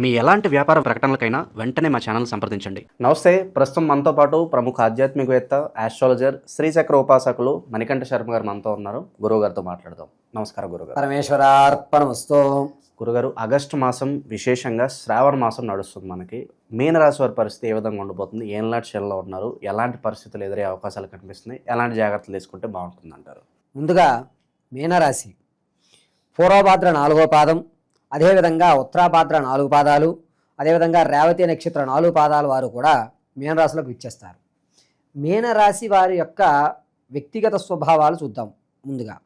మీ ఎలాంటి వ్యాపార ప్రకటనలకైనా వెంటనే మా ఛానల్ సంప్రదించండి. నమస్తే ప్రస్తుతం మనతో పాటు ప్రముఖ ఆధ్యాత్మికవేత్త ఆస్ట్రాలజర్ శ్రీచక్ర ఉపాసకులు మణికంఠ శర్మ గారు మనతో ఉన్నారు. గురువు గారితో మాట్లాడదాం. నమస్కారం గురుగారు పరమేశ్వరార్పణమస్తు. గురుగారు ఆగస్టు మాసం విశేషంగా శ్రావణ మాసం నడుస్తుంది మనకి. మీనరాశి వారి పరిస్థితి ఏ విధంగా ఉండబోతుంది ఏలాంటి శైలిలో ఉన్నారు? ఎలాంటి పరిస్థితులు ఎదురే అవకాశాలు కనిపిస్తున్నాయి? ఎలాంటి జాగ్రత్తలు తీసుకుంటే బాగుంటుంది అంటారు ముందుగా మీనరాశి. పూర్వభాద్ర నాలుగో పాదం అదేవిధంగా ఉత్తరాభాద్ర నాలుగు పాదాలు అదేవిధంగా రేవతి నక్షత్ర నాలుగు పాదాల వారు కూడా మీనరాశిలోకి ఇచ్చేస్తారు మీనరాశి వారి యొక్క వ్యక్తిగత స్వభావాలు చూద్దాం ముందుగా.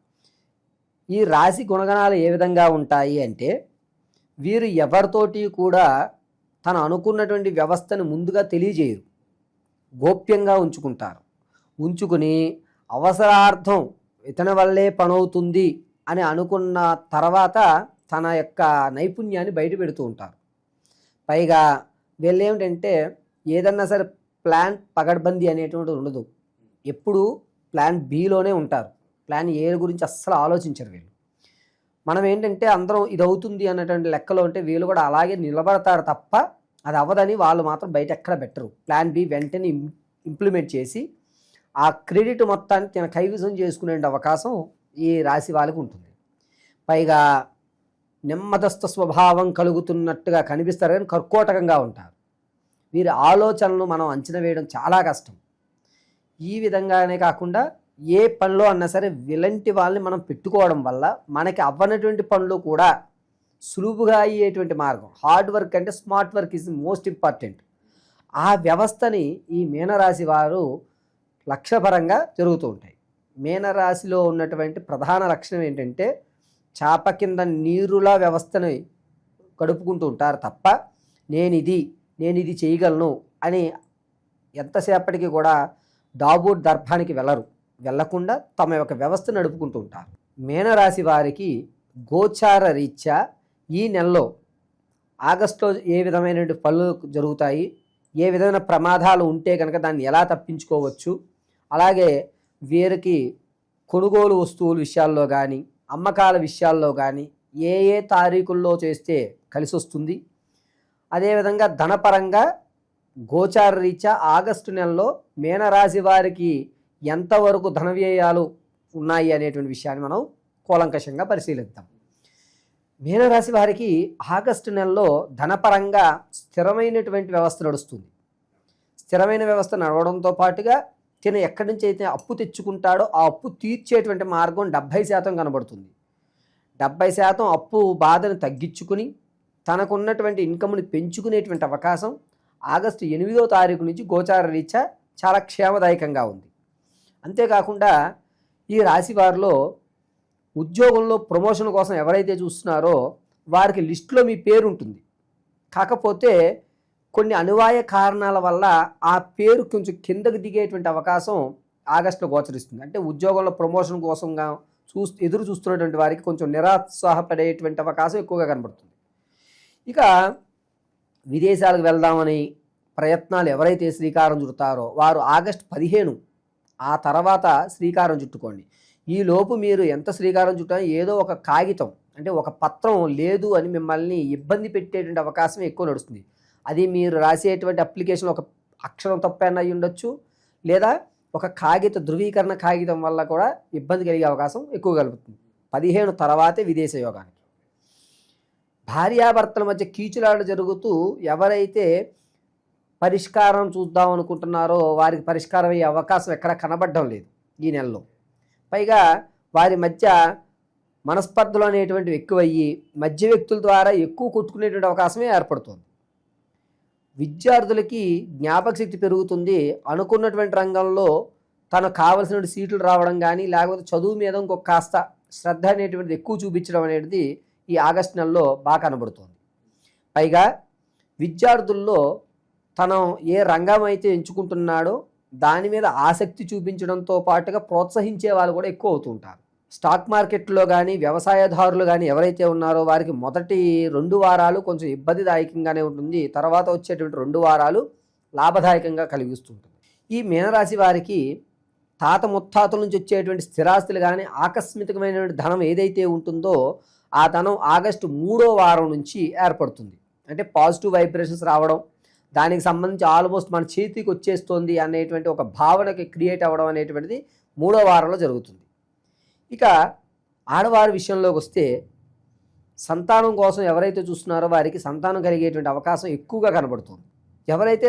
ఈ రాశి గుణగణాలు ఏ విధంగా ఉంటాయి అంటే వీరు ఎవరితోటి కూడా తను అనుకున్నటువంటి వ్యవస్థను ముందుగా తెలియజేయరు. గోప్యంగా ఉంచుకుంటారు. ఉంచుకుని అవసరార్థం ఇతని వల్లే పనవుతుంది అని అనుకున్న తర్వాత తన యొక్క నైపుణ్యాన్ని బయట పెడుతూ ఉంటారు. పైగా వీళ్ళు ఏమిటంటే ఏదన్నా సరే ప్లాన్ పగడ్బందీ అనేటువంటిది ఉండదు. ఎప్పుడు ప్లాన్ బిలోనే ఉంటారు. ప్లాన్ ఏ గురించి అస్సలు ఆలోచించరు వీళ్ళు. మనం ఏంటంటే అందరం ఇది అవుతుంది అన్నటువంటి లెక్కలో ఉంటే వీళ్ళు కూడా అలాగే నిలబడతారు తప్ప అది అవ్వదని వాళ్ళు మాత్రం బయట ఎక్కడ పెట్టరు. ప్లాన్ బి వెంటనే ఇంప్లిమెంట్ చేసి ఆ క్రెడిట్ మొత్తాన్ని తన కైవసం చేసుకునే అవకాశం ఈ రాశి వాళ్ళకి ఉంటుంది. పైగా నెమ్మదస్థ స్వభావం కలుగుతున్నట్టుగా కనిపిస్తారు కానీ కర్కోటకంగా ఉంటారు. వీరి ఆలోచనలు మనం అంచనా వేయడం చాలా కష్టం. ఈ విధంగానే కాకుండా ఏ పనిలో అన్నా సరే విలంటి వాళ్ళని మనం పెట్టుకోవడం వల్ల మనకి అవ్వనటువంటి పనులు కూడా సులువుగా అయ్యేటువంటి మార్గం. హార్డ్ వర్క్ అంటే smart work is most important. ఆ వ్యవస్థని ఈ మీనరాశి వారు లక్ష్యపరంగా జరుగుతూ ఉంటాయి. మీనరాశిలో ఉన్నటువంటి ప్రధాన లక్షణం ఏంటంటే చాప కింద నీరులా వ్యవస్థని గడుపుకుంటూ ఉంటారు తప్ప నేను ఇది నేను ఇది చేయగలను అని ఎంతసేపటికి కూడా డాబూట్ దర్భానికి వెళ్ళరు వెళ్ళకుండా తమ యొక్క వ్యవస్థ నడుపుకుంటూ ఉంటారు. మీనరాశి వారికి గోచార రీత్యా ఈ నెలలో ఆగస్టులో ఏ విధమైనటువంటి పనులు జరుగుతాయి ఏ విధమైన ప్రమాదాలు ఉంటే కనుక దాన్ని ఎలా తప్పించుకోవచ్చు అలాగే వీరికి కొనుగోలు వస్తువుల విషయాల్లో కానీ అమ్మకాల విషయాల్లో కానీ ఏ ఏ తారీఖుల్లో చేస్తే కలిసి వస్తుంది అదేవిధంగా ధనపరంగా గోచార రీత్యా ఆగస్టు నెలలో మీనరాశి వారికి ఎంతవరకు ధన వ్యయాలు ఉన్నాయి అనేటువంటి విషయాన్ని మనం కూలంకషంగా పరిశీలిద్దాం. మీనరాశి వారికి ఆగస్టు నెలలో ధనపరంగా స్థిరమైనటువంటి వ్యవస్థ నడుస్తుంది. స్థిరమైన వ్యవస్థ నడవడంతో పాటుగా తిన ఎక్కడి నుంచి అయితే అప్పు తెచ్చుకుంటాడో ఆ అప్పు తీర్చేటువంటి మార్గం డెబ్భై శాతం కనబడుతుంది. డెబ్భై శాతం అప్పు బాధను తగ్గించుకుని తనకున్నటువంటి ఇన్కమ్ని పెంచుకునేటువంటి అవకాశం ఆగస్టు ఎనిమిదో తారీఖు నుంచి గోచార రీత్యా చాలా క్షేమదాయకంగా ఉంది. అంతేకాకుండా ఈ రాశి వారిలో ఉద్యోగంలో ప్రమోషన్ కోసం ఎవరైతే చూస్తున్నారో వారికి లిస్టులో మీ పేరు ఉంటుంది కాకపోతే కొన్ని అనువాయ కారణాల వల్ల ఆ పేరు కొంచెం కిందకు దిగేటువంటి అవకాశం ఆగస్టులో గోచరిస్తుంది. అంటే ఉద్యోగంలో ప్రమోషన్ కోసంగా చూ ఎదురు చూస్తున్నటువంటి వారికి కొంచెం నిరుత్సాహపడేటువంటి అవకాశం ఎక్కువగా కనబడుతుంది. ఇక విదేశాలకు వెళ్దామని ప్రయత్నాలు ఎవరైతే శ్రీకారం చుడతారో వారు ఆగస్టు పదిహేను ఆ తర్వాత శ్రీకారం చుట్టుకోండి. ఈ లోపు మీరు ఎంత శ్రీకారం చుట్టాలో ఏదో ఒక కాగితం అంటే ఒక పత్రం లేదు అని మిమ్మల్ని ఇబ్బంది పెట్టేటువంటి అవకాశం ఎక్కువ నడుస్తుంది. అది మీరు రాసేటువంటి అప్లికేషన్ ఒక అక్షరం తప్పైనా అయి ఉండొచ్చు. లేదా ఒక కాగిత ధృవీకరణ కాగితం వల్ల కూడా ఇబ్బంది కలిగే అవకాశం ఎక్కువ కలుగుతుంది. పదిహేను తర్వాతే విదేశ యోగానికి. భార్యాభర్తల మధ్య కీచులాట జరుగుతూ ఎవరైతే పరిష్కారం చూద్దాం అనుకుంటున్నారో వారికి పరిష్కారం అయ్యే అవకాశం ఎక్కడ కనబడడం లేదు ఈ నెలలో. పైగా వారి మధ్య మనస్పర్ధలు అనేటువంటివి ఎక్కువయ్యి మధ్య వ్యక్తుల ద్వారా ఎక్కువ కొట్టుకునేటువంటి అవకాశమే ఏర్పడుతుంది. విద్యార్థులకి జ్ఞాపక శక్తి పెరుగుతుంది అనుకున్నటువంటి రంగంలో తనకు కావలసిన సీట్లు రావడం కానీ లేకపోతే చదువు మీద ఇంకొక కాస్త శ్రద్ధ అనేటువంటిది ఎక్కువ చూపించడం అనేది ఈ ఆగస్టు నెలలో బాగా కనబడుతుంది. పైగా విద్యార్థుల్లో తను ఏ రంగం అయితే ఎంచుకుంటున్నాడో దాని మీద ఆసక్తి చూపించడంతో పాటుగా ప్రోత్సహించే వాళ్ళు కూడా ఎక్కువ అవుతుంటారు స్టాక్ మార్కెట్లో కానీ వ్యవసాయదారులు కానీ ఎవరైతే ఉన్నారో వారికి మొదటి రెండు వారాలు కొంచెం ఇబ్బందిదాయకంగానే ఉంటుంది. తర్వాత వచ్చేటువంటి రెండు వారాలు లాభదాయకంగా కలిగిస్తుంటుంది. ఈ మీనరాశి వారికి తాత ముత్తాతల నుంచి వచ్చేటువంటి స్థిరాస్తులు కానీ ఆకస్మికమైనటువంటి ధనం ఏదైతే ఉంటుందో ఆ ధనం ఆగస్టు మూడో వారం నుంచి ఏర్పడుతుంది. అంటే పాజిటివ్ వైబ్రేషన్స్ రావడం దానికి సంబంధించి ఆల్మోస్ట్ మన చేతికి వచ్చేస్తుంది అనేటువంటి ఒక భావనకి క్రియేట్ అవ్వడం అనేటువంటిది మూడో వారంలో జరుగుతుంది. ఇక ఆడవారి విషయంలోకి వస్తే సంతానం కోసం ఎవరైతే చూస్తున్నారో వారికి సంతానం కలిగేటువంటి అవకాశం ఎక్కువగా కనబడుతుంది. ఎవరైతే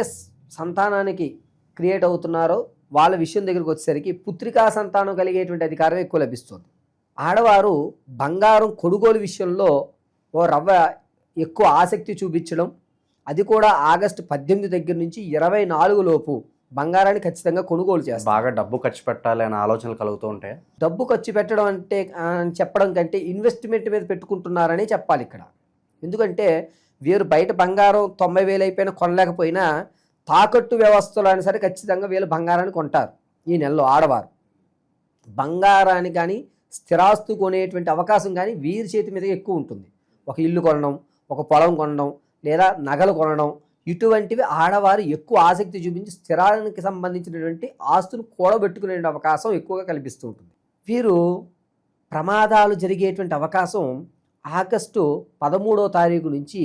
సంతానానికి క్రియేట్ అవుతున్నారో వాళ్ళ విషయం దగ్గరికి వచ్చేసరికి పుత్రికా సంతానం కలిగేటువంటి అధికారం ఎక్కువ లభిస్తుంది. ఆడవారు బంగారం కొనుగోలు విషయంలో ఓ రవ్వ ఎక్కువ ఆసక్తి చూపించడం అది కూడా ఆగస్టు పద్దెనిమిది దగ్గర నుంచి ఇరవై నాలుగు లోపు బంగారాన్ని ఖచ్చితంగా కొనుగోలు చేస్తారు బాగా డబ్బు ఖర్చు పెట్టాలి అనే ఆలోచనలు కలుగుతూ ఉంటాయి డబ్బు ఖర్చు పెట్టడం అంటే చెప్పడం కంటే ఇన్వెస్ట్మెంట్ మీద పెట్టుకుంటున్నారని చెప్పాలి ఇక్కడ. ఎందుకంటే వీరు బయట బంగారం తొంభై వేలు అయిపోయినా కొనలేకపోయినా తాకట్టు వ్యవస్థలో అయినా సరే ఖచ్చితంగా వీళ్ళు బంగారాన్ని కొంటారు ఈ నెలలో ఆడవారు. బంగారాన్ని కానీ స్థిరాస్తు కొనేటువంటి అవకాశం కానీ వీరి చేతి మీద ఎక్కువ ఉంటుంది. ఒక ఇల్లు కొనడం ఒక పొలం కొనడం లేదా నగలు కొనడం ఇటువంటివి ఆడవారు ఎక్కువ ఆసక్తి చూపించి స్థిరానికి సంబంధించినటువంటి ఆస్తును కూడబెట్టుకునే అవకాశం ఎక్కువగా కల్పిస్తూ ఉంటుంది. వీరు ప్రమాదాలు జరిగేటువంటి అవకాశం ఆగస్టు పదమూడో తారీఖు నుంచి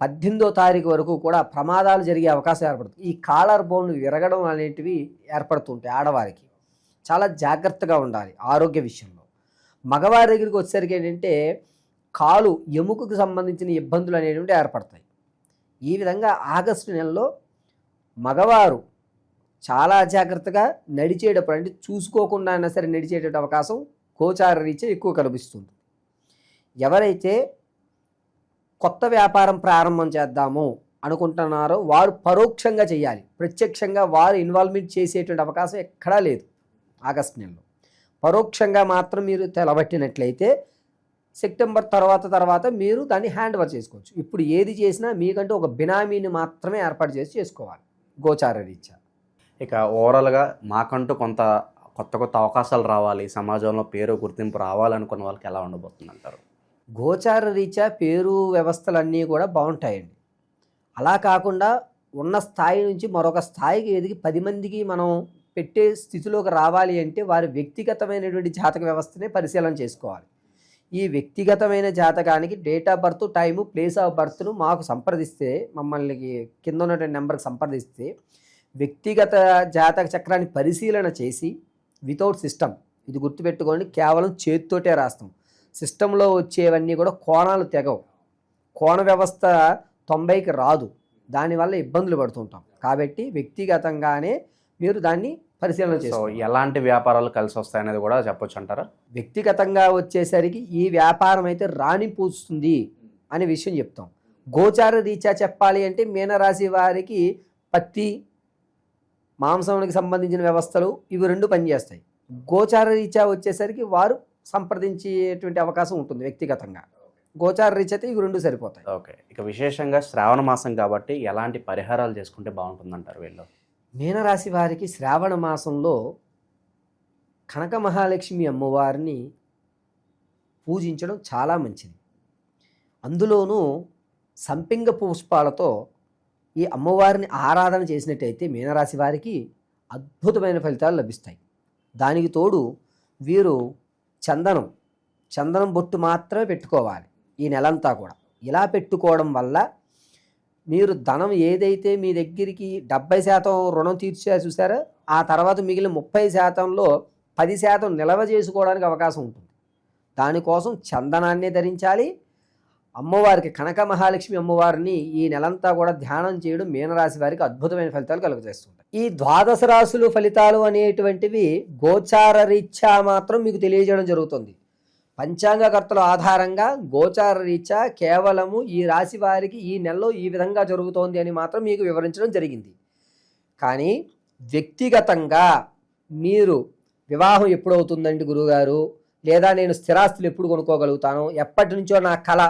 పద్దెనిమిదో తారీఖు వరకు కూడా ప్రమాదాలు జరిగే అవకాశం ఏర్పడుతుంది. ఈ కాలర్ బోన్లు విరగడం అనేటివి ఏర్పడుతుంటాయి ఆడవారికి. చాలా జాగ్రత్తగా ఉండాలి ఆరోగ్య విషయంలో. మగవారి దగ్గరికి వచ్చేసరికి ఏంటంటే కాలు ఎముకకు సంబంధించిన ఇబ్బందులు అనేటువంటి ఏర్పడతాయి. ఈ విధంగా ఆగస్టు నెలలో మగవారు చాలా జాగ్రత్తగా నడిచేటప్పుడు అంటే చూసుకోకుండా అయినా సరే నడిచేటటువంటి అవకాశం గోచార రీత్యా ఎక్కువ కనిపిస్తుంది. ఎవరైతే కొత్త వ్యాపారం ప్రారంభం చేద్దాము అనుకుంటున్నారో వారు పరోక్షంగా చేయాలి. ప్రత్యక్షంగా వారు ఇన్వాల్వ్మెంట్ చేసేటువంటి అవకాశం ఎక్కడా లేదు ఆగస్ట్ నెలలో. పరోక్షంగా మాత్రం మీరు తెలబట్టినట్లయితే సెప్టెంబర్ తర్వాత తర్వాత మీరు దాన్ని హ్యాండ్ ఓవర్ చేసుకోవచ్చు. ఇప్పుడు ఏది చేసినా మీకంటూ ఒక బినామీని మాత్రమే ఏర్పాటు చేసి చేసుకోవాలి గోచార రీత్యా. ఇక ఓవరాల్గా మాకంటూ కొంత కొత్త కొత్త అవకాశాలు రావాలి సమాజంలో పేరు గుర్తింపు రావాలనుకున్న వాళ్ళకి ఎలా ఉండబోతుంది అంటారు గోచార రీత్యా పేరు వ్యవస్థలన్నీ కూడా బాగుంటాయండి. అలా కాకుండా ఉన్న స్థాయి నుంచి మరొక స్థాయికి ఎదిగి పది మందికి మనం పెట్టే స్థితిలోకి రావాలి అంటే వారి వ్యక్తిగతమైనటువంటి జాతక వ్యవస్థనే పరిశీలన చేసుకోవాలి. ఈ వ్యక్తిగతమైన జాతకానికి date of birth time place of బర్త్ను మాకు సంప్రదిస్తే మమ్మల్ని కింద ఉన్నటువంటి నెంబర్కి సంప్రదిస్తే వ్యక్తిగత జాతక చక్రాన్ని పరిశీలన చేసి వితౌట్ సిస్టమ్ ఇది గుర్తుపెట్టుకోండి కేవలం చేతితోటే రాస్తాం. సిస్టంలో వచ్చేవన్నీ కూడా కోణాలు తెగవు. కోణ వ్యవస్థ తొంభైకి రాదు. దానివల్ల ఇబ్బందులు పడుతుంటాం కాబట్టి వ్యక్తిగతంగానే మీరు దాన్ని పరిశీలన సో చేసుకోవాలి ఎలాంటి వ్యాపారాలు కలిసి వస్తాయనేది కూడా చెప్పొచ్చు అంటారా? వ్యక్తిగతంగా వచ్చేసరికి ఈ వ్యాపారం అయితే రాణిపూస్తుంది అనే విషయం చెప్తాం. గోచార రీత్యా చెప్పాలి అంటే మీనరాశి వారికి పత్తి మాంసానికి సంబంధించిన వ్యవస్థలు ఇవి రెండు పనిచేస్తాయి. గోచార రీత్యా వచ్చేసరికి వారు సంప్రదించేటువంటి అవకాశం ఉంటుంది వ్యక్తిగతంగా. గోచార రీత్యా అయితే ఇవి రెండు సరిపోతాయి. ఓకే. ఇక విశేషంగా శ్రావణ మాసం కాబట్టి ఎలాంటి పరిహారాలు చేసుకుంటే బాగుంటుంది అంటారు వీళ్ళు? మీనరాశి వారికి శ్రావణ మాసంలో కనక మహాలక్ష్మి అమ్మవారిని పూజించడం చాలా మంచిది. అందులోనూ సంపింగ పుష్పాలతో ఈ అమ్మవారిని ఆరాధన చేసినట్టయితే మీనరాశి వారికి అద్భుతమైన ఫలితాలు లభిస్తాయి. దానికి తోడు వీరు చందనం చందనం బొట్టు మాత్రమే పెట్టుకోవాలి ఈ నెలంతా కూడా. ఇలా పెట్టుకోవడం వల్ల మీరు ధనం ఏదైతే మీ దగ్గరికి డెబ్బై శాతం రుణం తీర్చారు చూసారో ఆ తర్వాత మిగిలిన ముప్పై శాతంలో పది శాతం నిల్వ చేసుకోవడానికి అవకాశం ఉంటుంది. దానికోసం చందనాన్ని ధరించాలి. అమ్మవారికి కనక మహాలక్ష్మి అమ్మవారిని ఈ నెలంతా కూడా ధ్యానం చేయడం మీనరాశి వారికి అద్భుతమైన ఫలితాలు కలుగజేస్తుంటాయి ఈ ద్వాదశ రాశులు ఫలితాలు అనేటువంటివి గోచార రీత్యా మాత్రం మీకు తెలియజేయడం జరుగుతుంది. పంచాంగకర్తల ఆధారంగా గోచార రీత్యా కేవలము ఈ రాశి వారికి ఈ నెలలో ఈ విధంగా జరుగుతోంది అని మాత్రం మీకు వివరించడం జరిగింది. కానీ వ్యక్తిగతంగా మీరు వివాహం ఎప్పుడవుతుందండి గురువుగారు లేదా నేను స్థిరాస్తులు ఎప్పుడు కొనుక్కోగలుగుతాను? ఎప్పటి నుంచో నా కళ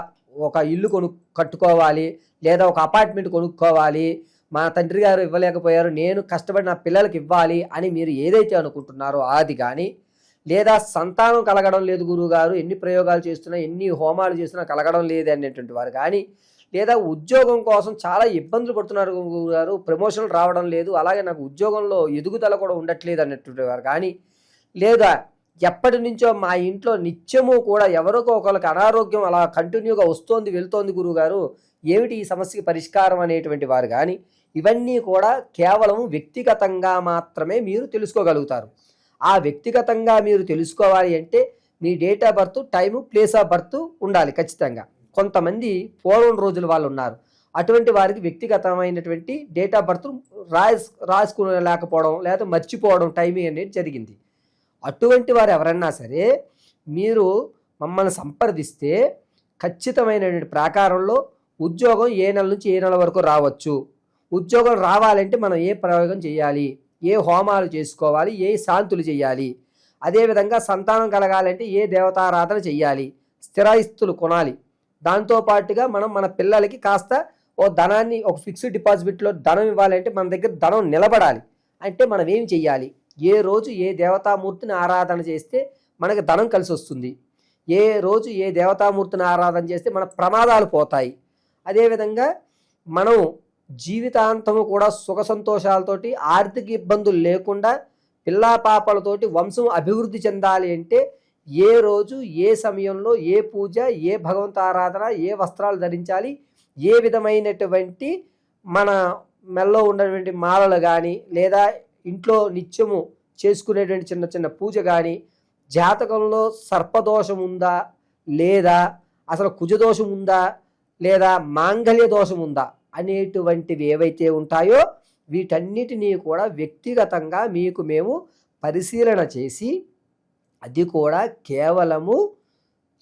ఒక ఇల్లు కొను కట్టుకోవాలి లేదా ఒక అపార్ట్మెంట్ కొనుక్కోవాలి. మా తండ్రి గారు ఇవ్వలేకపోయారు నేను కష్టపడి నా పిల్లలకి ఇవ్వాలి అని మీరు ఏదైతే అనుకుంటున్నారో అది కానీ లేదా సంతానం కలగడం లేదు గురువుగారు ఎన్ని ప్రయోగాలు చేస్తున్నా ఎన్ని హోమాలు చేస్తున్నా కలగడం లేదు అనేటువంటి వారు. కానీ లేదా ఉద్యోగం కోసం చాలా ఇబ్బందులు పడుతున్నారు గురువుగారు ప్రమోషన్లు రావడం లేదు అలాగే నాకు ఉద్యోగంలో ఎదుగుదల కూడా ఉండట్లేదు అన్నటువంటి వారు. కానీ లేదా ఎప్పటి నుంచో మా ఇంట్లో నిత్యము కూడా ఎవరికో ఒకరికి అనారోగ్యం అలా కంటిన్యూగా వస్తోంది వెళ్తోంది గురువుగారు ఏమిటి ఈ సమస్యకి పరిష్కారం అనేటువంటి వారు. కానీ ఇవన్నీ కూడా కేవలం వ్యక్తిగతంగా మాత్రమే మీరు తెలుసుకోగలుగుతారు. ఆ వ్యక్తిగతంగా మీరు తెలుసుకోవాలి అంటే మీ date of birth time place of birth ఉండాలి ఖచ్చితంగా. కొంతమంది పూర్వం రోజుల వాళ్ళు ఉన్నారు. అటువంటి వారికి వ్యక్తిగతమైనటువంటి డేట్ ఆఫ్ బర్త్ రాస్ రాసుకునేలేకపోవడం లేదా మర్చిపోవడం టైమింగ్ అనేది జరిగింది. అటువంటి వారు ఎవరన్నా సరే మీరు మమ్మల్ని సంప్రదిస్తే ఖచ్చితమైనటువంటి ప్రాకారంలో ఉద్యోగం ఏ నెల నుంచి ఏ నెల వరకు రావచ్చు. ఉద్యోగం రావాలంటే మనం ఏ ప్రయోగం చేయాలి? ఏ హోమాలు చేసుకోవాలి ఏ శాంతులు చేయాలి? అదేవిధంగా సంతానం కలగాలంటే ఏ దేవతారాధన చేయాలి? స్థిరాయిస్తులు కొనాలి. దాంతోపాటుగా మనం మన పిల్లలకి కాస్త ఓ ధనాన్ని ఒక ఫిక్స్డ్ డిపాజిట్లో ధనం ఇవ్వాలంటే మన దగ్గర ధనం నిలబడాలి. అంటే మనం ఏం చెయ్యాలి? ఏ రోజు ఏ దేవతామూర్తిని ఆరాధన చేస్తే మనకి ధనం కలిసి వస్తుంది. ఏ రోజు ఏ దేవతామూర్తిని ఆరాధన చేస్తే మన ప్రమాదాలు పోతాయి. అదేవిధంగా మనం జీవితాంతము కూడా సుఖ సంతోషాలతోటి ఆర్థిక ఇబ్బందులు లేకుండా పిల్లా పాపలతోటి వంశం అభివృద్ధి చెందాలి అంటే ఏ రోజు ఏ సమయంలో ఏ పూజ ఏ భగవంత ఆరాధన ఏ వస్త్రాలు ధరించాలి ఏ విధమైనటువంటి మన మెల్లో ఉన్నటువంటి మాలలు కానీ లేదా ఇంట్లో నిత్యము చేసుకునేటువంటి చిన్న చిన్న పూజ కానీ జాతకంలో సర్పదోషం ఉందా లేదా అసలు కుజదోషం ఉందా లేదా మాంగళ్య దోషం ఉందా? అనేటువంటివి ఏవైతే ఉంటాయో వీటన్నిటినీ కూడా వ్యక్తిగతంగా మీకు మేము పరిశీలన చేసి అది కూడా కేవలము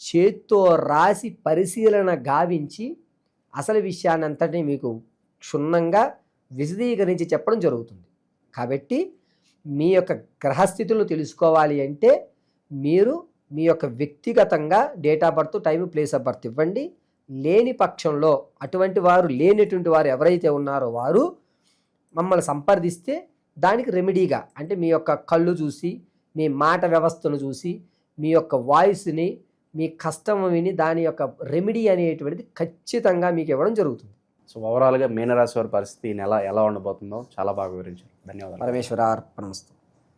చేత్తో రాసి పరిశీలన గావించి అసలు విషయాన్నంతటినీ మీకు క్షుణ్ణంగా విశదీకరించి చెప్పడం జరుగుతుంది. కాబట్టి మీ యొక్క గ్రహస్థితులు తెలుసుకోవాలి అంటే మీరు మీ యొక్క వ్యక్తిగతంగా date of birth time place of birth ఇవ్వండి. లేని పక్షంలో అటువంటి వారు లేనటువంటి వారు ఎవరైతే ఉన్నారో వారు మమ్మల్ని సంప్రదిస్తే దానికి రెమెడీగా అంటే మీ యొక్క కళ్ళు చూసి మీ మాట వ్యవస్థను చూసి మీ యొక్క వాయిస్ని మీ కష్టం విని దాని యొక్క రెమెడీ అనేటువంటిది ఖచ్చితంగా మీకు ఇవ్వడం జరుగుతుంది. సో ఓవరాల్గా మీనరాశి వారి పరిస్థితి నెల ఎలా ఉండబోతుందో చాలా బాగా వివరించారు. ధన్యవాదాలు. పరమేశ్వర అర్పణమస్తు.